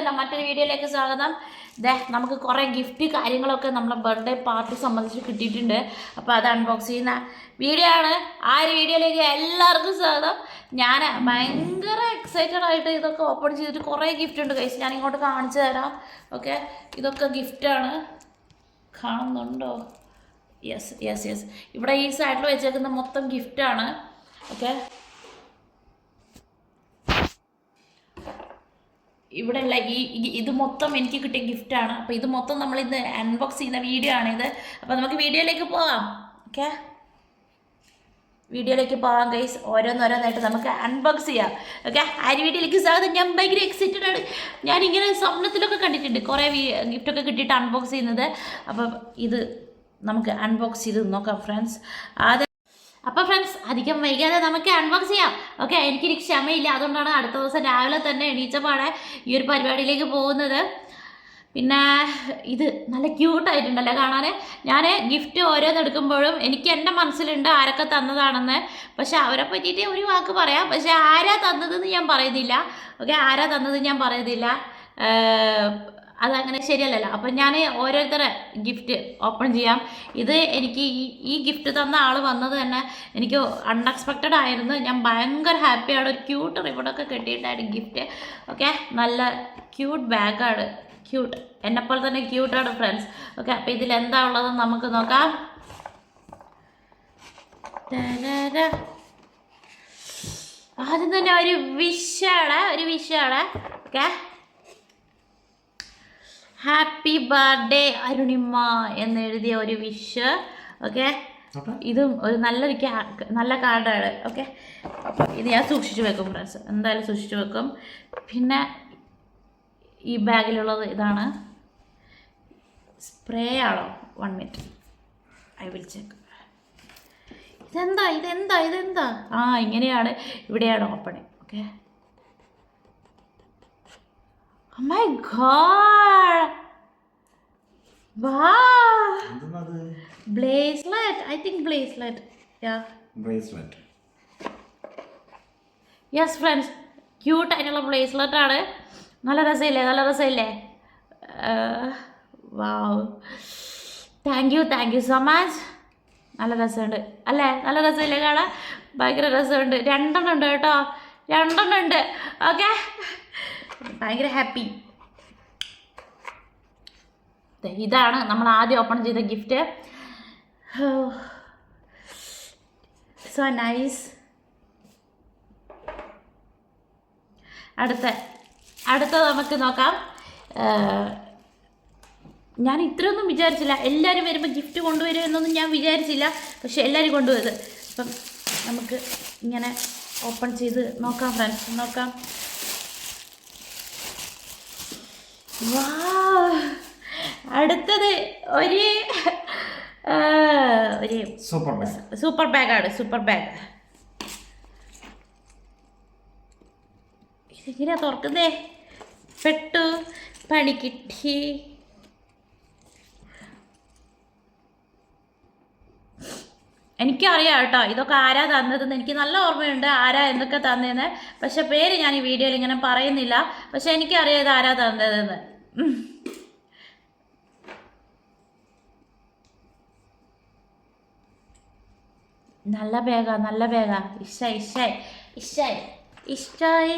എന്റെ മറ്റൊരു വീഡിയോയിലേക്ക് സ്വാഗതം. ദേ നമുക്ക് കുറേ ഗിഫ്റ്റ് കാര്യങ്ങളൊക്കെ നമ്മളെ ബർത്ത്ഡേ പാർട്ടി സംബന്ധിച്ച് കിട്ടിയിട്ടുണ്ട്. അപ്പോൾ അത് അൺബോക്സ് ചെയ്യുന്ന വീഡിയോ ആണ് ആ ഒരു വീഡിയോയിലേക്ക് എല്ലാവർക്കും സ്വാഗതം. ഞാൻ ഭയങ്കര എക്സൈറ്റഡ് ആയിട്ട് ഇതൊക്കെ ഓപ്പൺ ചെയ്തിട്ട് കുറേ ഗിഫ്റ്റ് ഉണ്ട് കൈസ് ഞാൻ ഇങ്ങോട്ട് കാണിച്ചു തരാം. ഓക്കെ ഇതൊക്കെ ഗിഫ്റ്റാണ് കാണുന്നുണ്ടോ? യെസ് യെസ് യെസ് ഇവിടെ ഈ സൈഡിൽ വെച്ചേക്കുന്ന മൊത്തം ഗിഫ്റ്റാണ് ഓക്കെ ഇവിടെ ഉള്ള ഈ ഇത് മൊത്തം എനിക്ക് കിട്ടിയ ഗിഫ്റ്റാണ് അപ്പോൾ ഇത് മൊത്തം നമ്മൾ ഇന്ന് അൺബോക്സ് ചെയ്യുന്ന വീഡിയോ ആണിത് അപ്പോൾ നമുക്ക് വീഡിയോയിലേക്ക് പോവാം ഓക്കെ വീഡിയോയിലേക്ക് പോവാം ഗൈസ് ഓരോന്നോരോന്നായിട്ട് നമുക്ക് അൺബോക്സ് ചെയ്യാം. ഓക്കെ ആ ഒരു വീഡിയോയിലേക്ക് സ്വാഗതം. ഞാൻ ഭയങ്കര എക്സൈറ്റഡ് ആണ്. ഞാൻ ഇങ്ങനെ സ്വപ്നത്തിലൊക്കെ കണ്ടിട്ടുണ്ട്. കുറേ ഗിഫ്റ്റൊക്കെ കിട്ടിയിട്ട് അൺബോക്സ് ചെയ്യുന്നത്. അപ്പം ഇത് നമുക്ക് അൺബോക്സ് ചെയ്ത് നോക്കാം ഫ്രണ്ട്സ് ആദ്യം അപ്പോൾ ഫ്രണ്ട്സ് അധികം വൈകാതെ നമുക്ക് അൺബോക്സ് ചെയ്യാം. ഓക്കെ എനിക്കൊരു ക്ഷമയില്ല. അതുകൊണ്ടാണ് അടുത്ത ദിവസം രാവിലെ തന്നെ എണീച്ചപ്പാടെ ഈ ഒരു പരിപാടിയിലേക്ക് പോകുന്നത്. പിന്നെ ഇത് നല്ല ക്യൂട്ടായിട്ടുണ്ടല്ലോ കാണാൻ ഞാൻ ഗിഫ്റ്റ് ഓരോന്ന് എടുക്കുമ്പോഴും എനിക്ക് എന്റെ മനസ്സിലുണ്ട് ആരൊക്കെ തന്നതാണെന്ന്. പക്ഷെ അവരെ പറ്റിയിട്ട് ഒരു വാക്ക് പറയാം. പക്ഷെ ആരാ തന്നതെന്ന് ഞാൻ പറയുന്നില്ല. ഓക്കെ ആരാ തന്നത് ഞാൻ പറയുന്നില്ല. അതങ്ങനെ ശരിയല്ലല്ലോ. അപ്പം ഞാൻ ഓരോരുത്തരെ ഗിഫ്റ്റ് ഓപ്പൺ ചെയ്യാം. ഇത് എനിക്ക് ഈ ഈ ഗിഫ്റ്റ് തന്ന ആൾ വന്നത് തന്നെ എനിക്ക് അൺഎക്സ്പെക്റ്റഡ് ആയിരുന്നു. ഞാൻ ഭയങ്കര ഹാപ്പിയാണ് ഒരു ക്യൂട്ട് റിബണൊക്കെ കിട്ടിയിട്ടായിരുന്നു ഗിഫ്റ്റ് ഓക്കെ നല്ല ക്യൂട്ട് ബാഗാണ് ക്യൂട്ട് എന്നെപ്പോലെ തന്നെ ക്യൂട്ടാണ് ഫ്രണ്ട്സ് ഓക്കെ അപ്പോൾ ഇതിൽ എന്താ ഉള്ളതെന്ന് നമുക്ക് നോക്കാം. ആദ്യം തന്നെ ഒരു വിഷാണ് ഒരു വിഷാണ് ഓക്കെ ഹാപ്പി ബർത്ത്ഡേ അരുണിമ്മ എന്ന് എഴുതിയ ഒരു വിഷ് ഓക്കെ ഇതും ഒരു നല്ലൊരു നല്ല കാർഡാണ് ഓക്കെ അപ്പം ഇത് ഞാൻ സൂക്ഷിച്ചു വെക്കും ഫ്രണ്ട്സ് എന്തായാലും സൂക്ഷിച്ചു വെക്കും. പിന്നെ ഈ ബാഗിലുള്ളത് ഇതാണ്. സ്പ്രേ ആണോ? One minute I will check ഇതെന്താ? ഇതെന്താ? ഇതെന്താ? ആ ഇങ്ങനെയാണ്. ഇവിടെയാണ് opening okay my god bracelet I think bracelet yeah bracelet yes friends cute ആയിട്ടുള്ള ബ്ലേസ്ലെറ്റ് ആണ്. നല്ല രസമില്ലേ? നല്ല രസമില്ലേ? Wow thank you thank you so much നല്ല രസമുണ്ട്. അല്ലേ? നല്ല രസമില്ലേ കാണാൻ? ഭയങ്കര രസമുണ്ട്. രണ്ടെണ്ണം ഉണ്ട് കേട്ടോ. രണ്ടെണ്ണം ഉണ്ട്. ഓക്കെ ഭയങ്കര ഹാപ്പി ഇതാണ് നമ്മൾ ആദ്യം ഓപ്പൺ ചെയ്ത ഗിഫ്റ്റ് സോ നൈസ് അടുത്ത അടുത്ത നമുക്ക് നോക്കാം. ഞാൻ ഇത്രയൊന്നും വിചാരിച്ചില്ല. എല്ലാവരും വരുമ്പോൾ ഗിഫ്റ്റ് കൊണ്ടുവരും എന്നൊന്നും ഞാൻ വിചാരിച്ചില്ല. പക്ഷെ എല്ലാവരും കൊണ്ടുവരുത്. അപ്പം നമുക്ക് ഇങ്ങനെ ഓപ്പൺ ചെയ്ത് നോക്കാം ഫ്രണ്ട്സ് നോക്കാം. അടുത്തത് ഒരു ഒരു സൂപ്പർ ബാഗ് സൂപ്പർ ബാഗാണ് സൂപ്പർ ബാഗ് ഇതെങ്ങനെയാ തുറക്കുന്നേ? പെട്ടു പണി കിട്ടി. എനിക്കറിയാം കേട്ടോ. ഇതൊക്കെ ആരാ തന്നതെന്ന്. എനിക്ക് നല്ല ഓർമ്മയുണ്ട് ആരാ എന്തൊക്കെ തന്നതെന്ന് പക്ഷെ പേര് ഞാൻ ഈ വീഡിയോയിൽ ഇങ്ങനെ പറയുന്നില്ല. പക്ഷെ എനിക്കറിയാം ഇത് ആരാ തന്നതെന്ന്. നല്ല ബാഗാ നല്ല ബാഗാ ഇഷ ഇഷ്ടായി ഇഷ്ടായി ഇഷ്ടായി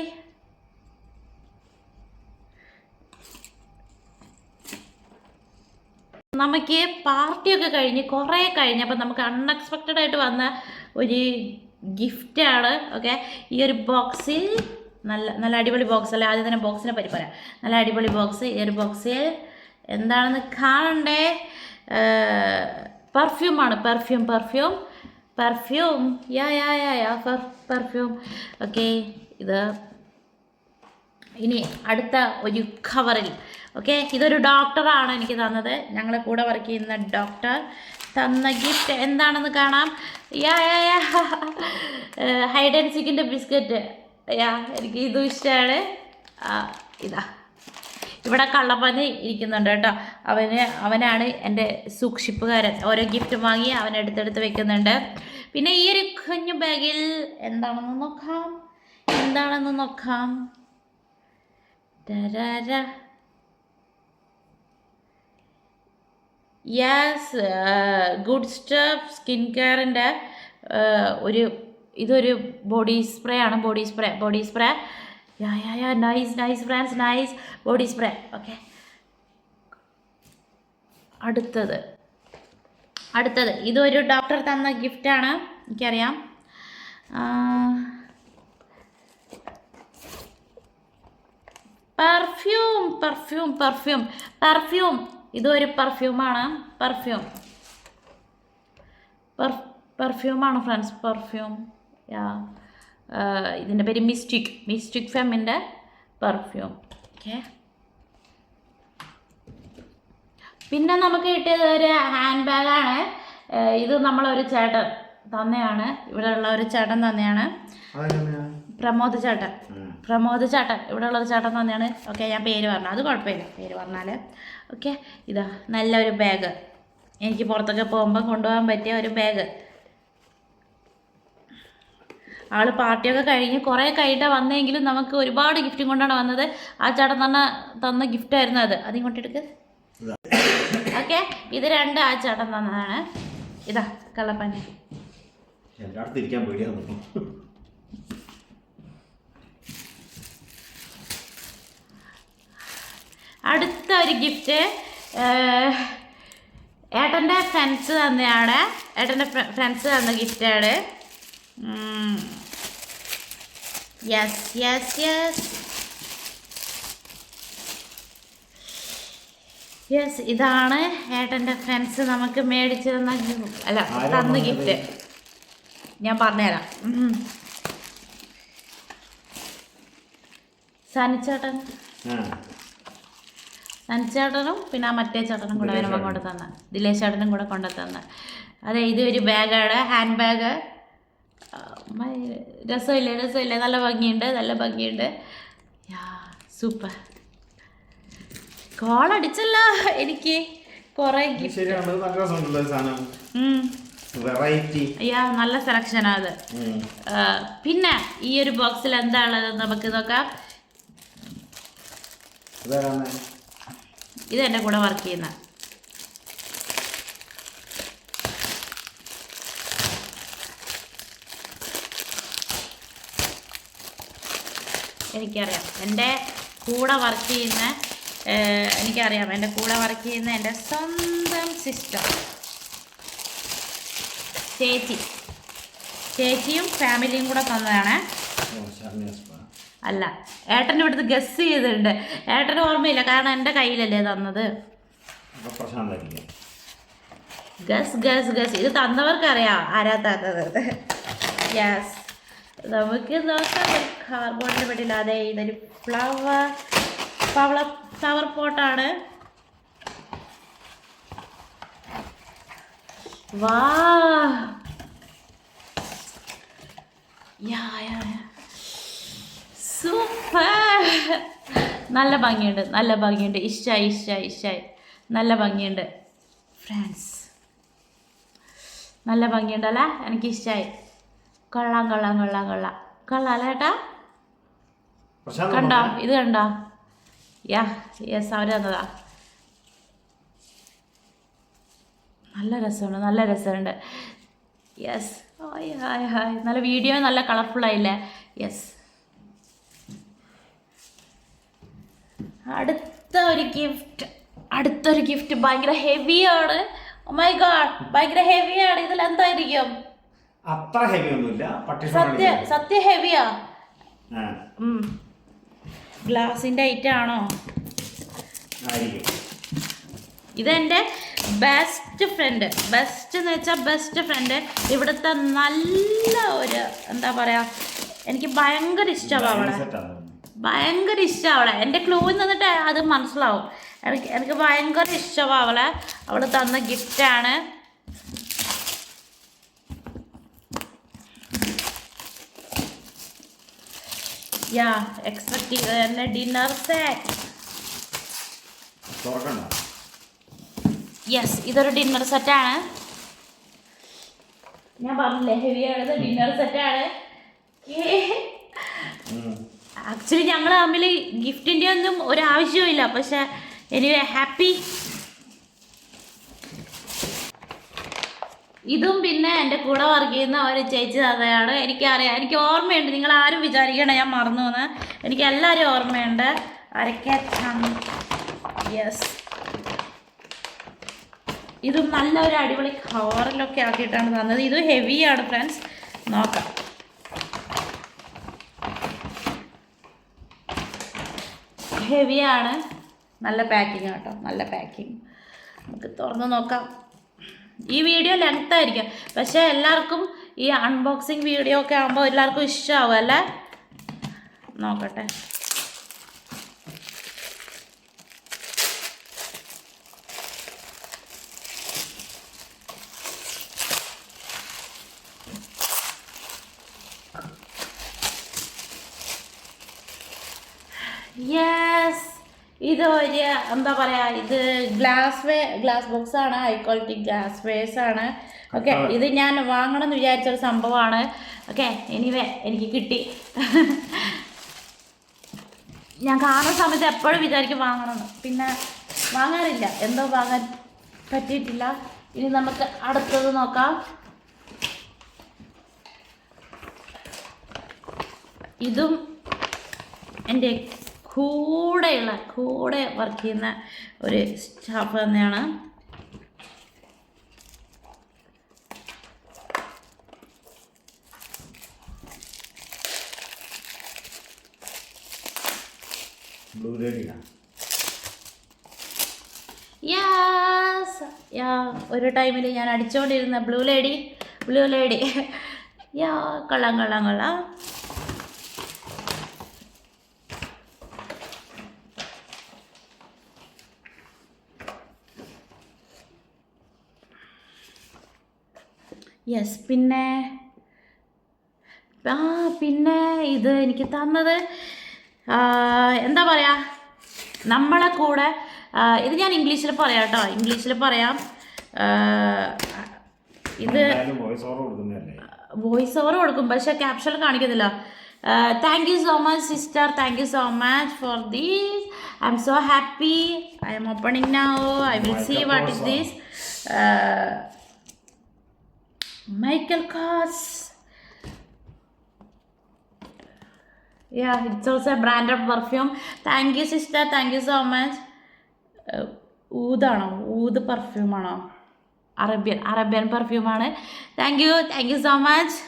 നമുക്ക് പാർട്ടിയൊക്കെ കഴിഞ്ഞ് കുറേ കഴിഞ്ഞപ്പോൾ നമുക്ക് അൺഎക്സ്പെക്റ്റഡ് ആയിട്ട് വന്ന ഒരു ഗിഫ്റ്റാണ് ഓക്കെ ഈ ഒരു ബോക്സിൽ നല്ല നല്ല അടിപൊളി ബോക്സ് അല്ലേ? ആദ്യം തന്നെ ബോക്സിനെ പറ്റി പറയാം. നല്ല അടിപൊളി ബോക്സ് ഈ ഒരു ബോക്സിൽ എന്താണെന്ന് കാണണ്ടേ? പെർഫ്യൂമാണ് perfume perfume perfume yeah yeah yeah yeah perfume okay ഇത് ഇനി അടുത്ത ഒരു കവറിൽ ഓക്കെ ഇതൊരു ഡോക്ടറാണ് എനിക്ക് തന്നത്. ഞങ്ങളെ കൂടെ വർക്ക് ചെയ്യുന്ന ഡോക്ടർ തന്ന ഗിഫ്റ്റ് എന്താണെന്ന് കാണാം. Yeah yeah yeah. Hide and സിക്കിന്റെ biscuit yeah എനിക്ക് ഇതും ഇഷ്ടമാണ്. ഇതാ. ഇവിടെ കള്ളപ്പന്നി ഇരിക്കുന്നുണ്ട് കേട്ടോ. അവന് അവനാണ് എന്റെ സൂക്ഷിപ്പുകാരൻ. ഓരോ ഗിഫ്റ്റ് വാങ്ങി അവൻ എടുത്തെടുത്ത് വെക്കുന്നുണ്ട്. പിന്നെ ഈ ഒരു കുഞ്ഞു ബാഗിൽ എന്താണെന്ന് നോക്കാം? എന്താണെന്ന് നോക്കാം? യെസ് ഗുഡ് സ്റ്റഫ് സ്കിൻ കെയറിന്റെ ഒരു ഇതൊരു ബോഡി സ്പ്രേ ആണ്. Body spray body spray yeah nice nice friends nice body spray okay അടുത്തത്. അടുത്തത്. ഇതൊരു ഡോക്ടർ തന്ന ഗിഫ്റ്റാണ് എനിക്കറിയാം. പെർഫ്യൂം പെർഫ്യൂം പെർഫ്യൂം പെർഫ്യൂം ഇതൊരു പെർഫ്യൂമാണ് പെർഫ്യൂം പെർഫ്യൂമാണ് ഫ്രണ്ട്സ് പെർഫ്യൂം യാ ഇതിന്റെ പേര് മിസ്റ്റിക് മിസ്റ്റിക് ഫെമിന്റെ പെർഫ്യൂം ഓക്കെ പിന്നെ നമുക്ക് കിട്ടിയത് ഒരു ഹാൻഡ് ബാഗാണ് ഇത് നമ്മളൊരു ചേട്ടൻ തന്നെയാണ്. ഇവിടെ ഉള്ള ഒരു ചേട്ടൻ തന്നെയാണ്. പ്രമോദ് ചേട്ടൻ. പ്രമോദ് ചേട്ടൻ. ഇവിടെ ഉള്ള ഒരു ചേട്ടൻ തന്നെയാണ്. ഓക്കെ ഞാൻ പേര് പറഞ്ഞു. അത് കുഴപ്പമില്ല. പേര് പറഞ്ഞാൽ ഓക്കെ ഇതാ നല്ലൊരു ബാഗ് എനിക്ക് പുറത്തൊക്കെ പോകുമ്പോൾ കൊണ്ടുപോകാൻ പറ്റിയ ഒരു ബാഗ് ആൾ പാർട്ടിയൊക്കെ കഴിഞ്ഞ് കുറേ കഴിഞ്ഞിട്ട് വന്നെങ്കിലും നമുക്ക് ഒരുപാട് ഗിഫ്റ്റും കൊണ്ടാണ് വന്നത്. ആ ചേട്ടൻ തന്നെ തന്ന ഗിഫ്റ്റായിരുന്നു അത്. അതും കൊണ്ടെടുക്ക്. ഓക്കെ ഇത് രണ്ട് ആ ചേട്ടൻ തന്നതാണ്. ഇതാ കള്ളപ്പഞ്ഞ അടുത്ത് ഇരിക്കാൻ പേടിയാന്ന് അടുത്ത ഒരു ഗിഫ്റ്റ് ഏട്ടന്റെ ഫ്രണ്ട്സ് തന്നെയാണ്. ഏട്ടന്റെ ഫ്രണ്ട്സ് തന്ന ഗിഫ്റ്റാണ് യെസ് യെസ് യെസ് യെസ് ഇതാണ് ഏട്ടന്റെ ഫ്രണ്ട്സ് നമുക്ക് മേടിച്ചു തന്ന അല്ല തന്ന ഗിഫ്റ്റ് ഞാൻ പറഞ്ഞുതരാം. സനിച്ചേട്ടൻ. സനിച്ചേട്ടനും പിന്നെ ആ മറ്റേ ചേട്ടനും കൂടെ വരുമ്പോൾ കൊണ്ട് തന്ന. ദിലേശ് ചേട്ടനും കൂടെ കൊണ്ട് തന്ന. അതെ ഇത് ഒരു ബാഗാണ്. Handbag. രസമില്ലേ രസമില്ലേ? നല്ല ഭംഗിയുണ്ട് നല്ല ഭംഗിയുണ്ട്. യാ സൂപ്പർ. കോൾ അടിച്ചല്ലോ എനിക്ക്. കുറേ വെറൈറ്റി അയ്യാ നല്ല സെലക്ഷനാണ് അത്. പിന്നെ ഈ ഒരു ബോക്സിൽ എന്താ ഉള്ളത് നമുക്ക് നോക്കാം. ഇത് എന്റെ കൂടെ വർക്ക് ചെയ്യുന്ന. എനിക്കറിയാം. എന്റെ കൂടെ വർക്ക് ചെയ്യുന്ന എനിക്കറിയാം. എന്റെ കൂടെ വർക്ക് ചെയ്യുന്ന എന്റെ സ്വന്തം സിസ്റ്റർ ചേച്ചി. ചേച്ചിയും ഫാമിലിയും കൂടെ തന്നതാണ്. അല്ല ഏട്ടന്റെ ഇവിടുത്തെ ഗസ് ചെയ്തിട്ടുണ്ട്. ഏട്ടന് ഓർമ്മയില്ല കാരണം എന്റെ കയ്യിലല്ലേ തന്നത്. ഗസ് ഗസ് ഗസ് ഇത് തന്നവർക്കറിയാം ആരാ തന്നത്. യെസ് നമുക്ക് നോക്കാം. കാർബോണിന്റെ അതെ ഇതൊരു ഫ്ലവർ ഫ്ലവർ ഫ്ലവർ പോട്ടാണ് വാ. Yeah yeah super. നല്ല ഭംഗിയുണ്ട് നല്ല ഭംഗിയുണ്ട്. ഇഷ്ടായി ഇഷ്ടായി ഇഷ്ടായി. നല്ല ഭംഗിയുണ്ട്. ഫ്രണ്ട്സ് നല്ല ഭംഗിയുണ്ടല്ലേ എനിക്ക് ഇഷ്ടായി കൊള്ളാം കൊള്ളാം കൊള്ളാം കൊള്ളാം. കൊള്ളാം അല്ലേ ഏട്ടാ? കണ്ടോ. ഇത് കണ്ടോ? യാ യെസ് അവർ തന്നതാ നല്ല രസമുണ്ട് നല്ല രസമുണ്ട്. യെസ് ഹായ് ഹായ് ഹായ് നല്ല വീഡിയോ നല്ല കളർഫുൾ ആയില്ലേ? യെസ് അടുത്ത ഒരു ഗിഫ്റ്റ് അടുത്തൊരു ഗിഫ്റ്റ് ഭയങ്കര ഹെവിയാണ് മൈ ഗാഡ് ഭയങ്കര ഹെവിയാണ് ഇതിൽ എന്തായിരിക്കും? അത്ര ഹെവി ഒന്നുമില്ല. സത്യ സത്യ ഹെവിയാ ഗ്ലാസിന്റെ ഐറ്റം ആണോ? ആയിരിക്കും. ഇതെന്റെ ബെസ്റ്റ് ഫ്രണ്ട് ബെസ്റ്റ് എന്ന് വെച്ചാൽ ബെസ്റ്റ് ഫ്രണ്ട് ഇവിടുത്തെ നല്ല ഒരു എന്താ പറയുക എനിക്ക് ഭയങ്കര ഇഷ്ടമാണ് അവളെ. ഭയങ്കര ഇഷ്ടമാണ് അവളെ. എന്റെ ക്ലൂവിൽ നിന്നിട്ട് അത് മനസ്സിലാവും. എനിക്ക് എനിക്ക് ഭയങ്കര ഇഷ്ടമാണ് അവളെ. അവൾ തന്ന ഗിഫ്റ്റാണ് യാ എക്സ്പെക്ട് ഡിന്നർ സെറ്റ് തുറക്കണ്ട യെസ് ഇതൊരു ഡിന്നർ സെറ്റാണ് ഞാൻ പറഞ്ഞില്ലേ ഹെവിയാണത് ഡിന്നർ സെറ്റാണ്. ആക്ച്വലി ഞങ്ങൾ തമ്മിൽ ഗിഫ്റ്റിന്റെ ഒന്നും ഒരു ആവശ്യവുമില്ല പക്ഷെ എനിവേ ഹാപ്പി ഇതും പിന്നെ എന്റെ കൂടെ വർക്ക് ചെയ്യുന്ന ഒരു ചേച്ചി തന്നെയാണ്. എനിക്കറിയാം. എനിക്ക് ഓർമ്മയുണ്ട്. നിങ്ങൾ ആരും വിചാരിക്കണ ഞാൻ മറന്നു എന്ന് എനിക്ക് എല്ലാവരും ഓർമ്മയുണ്ട്. ആരൊക്കെ യെസ് ഇതും നല്ലൊരു അടിപൊളി കവറിലൊക്കെ ആക്കിയിട്ടാണ് തന്നത്. ഇത് ഹെവിയാണ് ഫ്രണ്ട്സ് നോക്കാം. ഹെവിയാണ് നല്ല പാക്കിങ് കേട്ടോ നല്ല പാക്കിംഗ് നമുക്ക് തുറന്ന് നോക്കാം. ഈ വീഡിയോ ലെങ്ത് ആയിരിക്കും. പക്ഷേ എല്ലാവർക്കും ഈ അൺബോക്സിങ് വീഡിയോ ഒക്കെ ആകുമ്പോൾ എല്ലാവർക്കും ഇഷ്ടമാവും അല്ലേ? നോക്കട്ടെ യെസ് ഇത് ഒരു എന്താ പറയാ ഇത് ഗ്ലാസ് വേ ഗ്ലാസ് ബോക്സ് ആണ്. ഹൈ ക്വാളിറ്റി ഗ്ലാസ് വേസ് ആണ്. ഓക്കെ ഇത് ഞാൻ വാങ്ങണം എന്ന് വിചാരിച്ച ഒരു സംഭവമാണ്. ഓക്കെ എനിവേ എനിക്ക് കിട്ടി. ഞാൻ കാണുന്ന സമയത്ത് എപ്പോഴും വിചാരിക്കും വാങ്ങണം പിന്നെ വാങ്ങാറില്ല. എന്തോ വാങ്ങാൻ പറ്റിയിട്ടില്ല. ഇനി നമുക്ക് അടുത്തത് നോക്കാം. ഇതും എന്റെ കൂടെയുള്ള കൂടെ വർക്ക് ചെയ്യുന്ന ഒരു സ്റ്റാഫ് തന്നെയാണ്. ബ്ലൂ ലേഡിയാണ് യാസ് യാ ഒരു ടൈമിൽ ഞാൻ അടിച്ചുകൊണ്ടിരുന്ന Blue Lady Blue Lady yeah കൊള്ളാം കൊള്ളാം കൊള്ളാം. യെസ് പിന്നെ? ആ പിന്നെ ഇത് എനിക്ക് തന്നത് എന്താ പറയുക നമ്മളെ കൂടെ ഇത് ഞാൻ ഇംഗ്ലീഷിൽ പറയാം കേട്ടോ. ഇംഗ്ലീഷിൽ പറയാം. ഇത് വോയിസ് ഓവർ കൊടുക്കും പക്ഷെ ക്യാപ്ഷൻ കാണിക്കുന്നില്ല. Thank you so much sister thank you so much for these I'm so happy I'm opening now I will see what is these Michael Kors Yeah, it's also a branded perfume. Thank you, sister. Thank you so much. ഊതാണോ ഊത് പെർഫ്യൂമാണോ Arabian Arabian പെർഫ്യൂമാണ് thank you thank you so much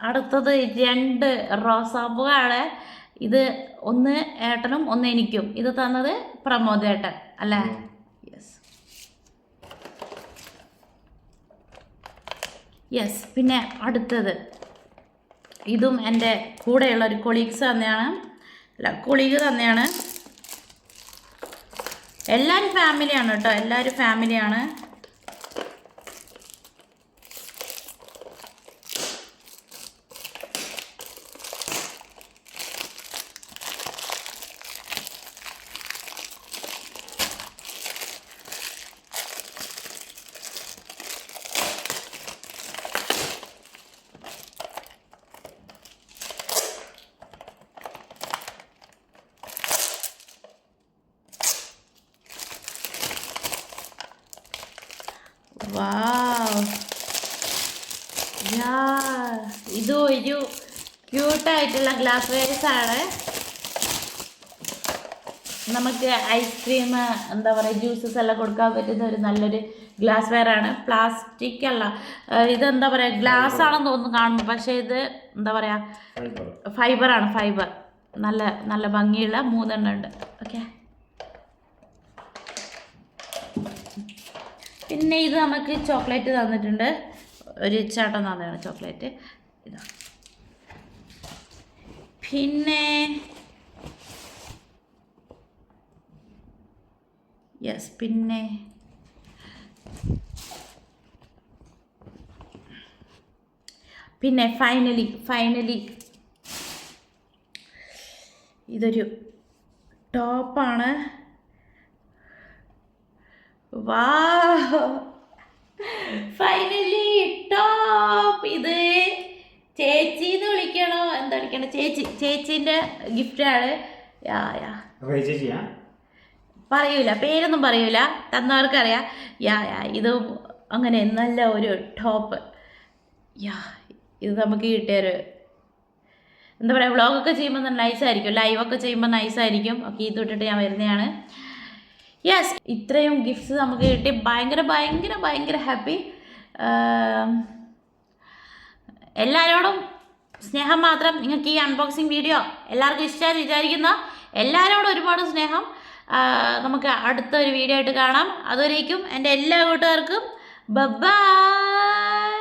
അടുത്തത് രണ്ട് റോസാപ്പൂവാണ് ഇത് ഒന്ന് ഏട്ടനും ഒന്ന് എനിക്കും. ഇത് തന്നത് പ്രമോദ് ഏട്ടൻ അല്ലേ യെസ് യെസ് പിന്നെ അടുത്തത്. ഇതും എന്റെ കൂടെയുള്ള ഒരു കൊളീഗ്സ് തന്നെയാണ്. അല്ല കൊളീഗ് തന്നെയാണ്. എല്ലാവരും ഫാമിലിയാണ് കേട്ടോ. എല്ലാവരും ഫാമിലിയാണ് വാവ് യാ ഇത് ഒരു ക്യൂട്ടായിട്ടുള്ള ഗ്ലാസ് വെയർസ് ആണ്. നമുക്ക് ഐസ്ക്രീം എന്താ പറയുക ജ്യൂസസ് എല്ലാം കൊടുക്കാൻ പറ്റുന്ന ഒരു നല്ലൊരു ഗ്ലാസ് വെയർ ആണ്. പ്ലാസ്റ്റിക് അല്ല. ഇതെന്താ പറയുക ഗ്ലാസ് ആണെന്ന് തോന്നുന്നു കാണുമ്പോൾ പക്ഷേ ഇത് എന്താ പറയുക ഫൈബർ ഫൈബറാണ് ഫൈബർ നല്ല നല്ല ഭംഗിയുള്ള മൂന്നെണ്ണം ഉണ്ട്. ഓക്കെ പിന്നെ ഇത് നമുക്ക് ചോക്ലേറ്റ് തന്നിട്ടുണ്ട്. ഒരു ചേട്ടൻ തന്നെയാണ് ചോക്ലേറ്റ്. ഇതാ. പിന്നെ യെസ് പിന്നെ പിന്നെ ഫൈനലി ഫൈനലി ഇതൊരു ടോപ്പാണ്. വാ. ഫൈനലി ടോപ്പ് ഇത് ചേച്ചി അയക്കേണ്ട ചേച്ചി ചേച്ചിന്റെ ഗിഫ്റ്റാണ് യാ യാ. പറയൂല പേരൊന്നും പറയൂല. തന്നവർക്കറിയാം. യാ യാ ഇത് അങ്ങനെ നല്ല ഒരു ടോപ്പ് യാ ഇത് നമുക്ക് കിട്ടിയൊരു എന്താ പറയുക വ്ളോഗൊക്കെ ചെയ്യുമ്പോൾ നല്ല നൈസായിരിക്കും ലൈവൊക്കെ ചെയ്യുമ്പോൾ നൈസായിരിക്കും ഒക്കെ ഇത് ഇട്ടിട്ട് ഞാൻ വരുന്നതാണ്. യെസ് ഇത്രയും ഗിഫ്റ്റ്സ് നമുക്ക് കിട്ടി. ഭയങ്കര ഭയങ്കര ഭയങ്കര ഹാപ്പി എല്ലാവരോടും സ്നേഹം മാത്രം നിങ്ങൾക്ക് ഈ അൺബോക്സിങ് വീഡിയോ എല്ലാവർക്കും ഇഷ്ടമായി വിചാരിക്കുന്ന. എല്ലാവരോടും ഒരുപാട് സ്നേഹം. നമുക്ക് അടുത്ത ഒരു വീഡിയോ ആയിട്ട് കാണാം. അതുവരേക്കും എന്റെ എല്ലാ കൂട്ടുകാർക്കും ബൈ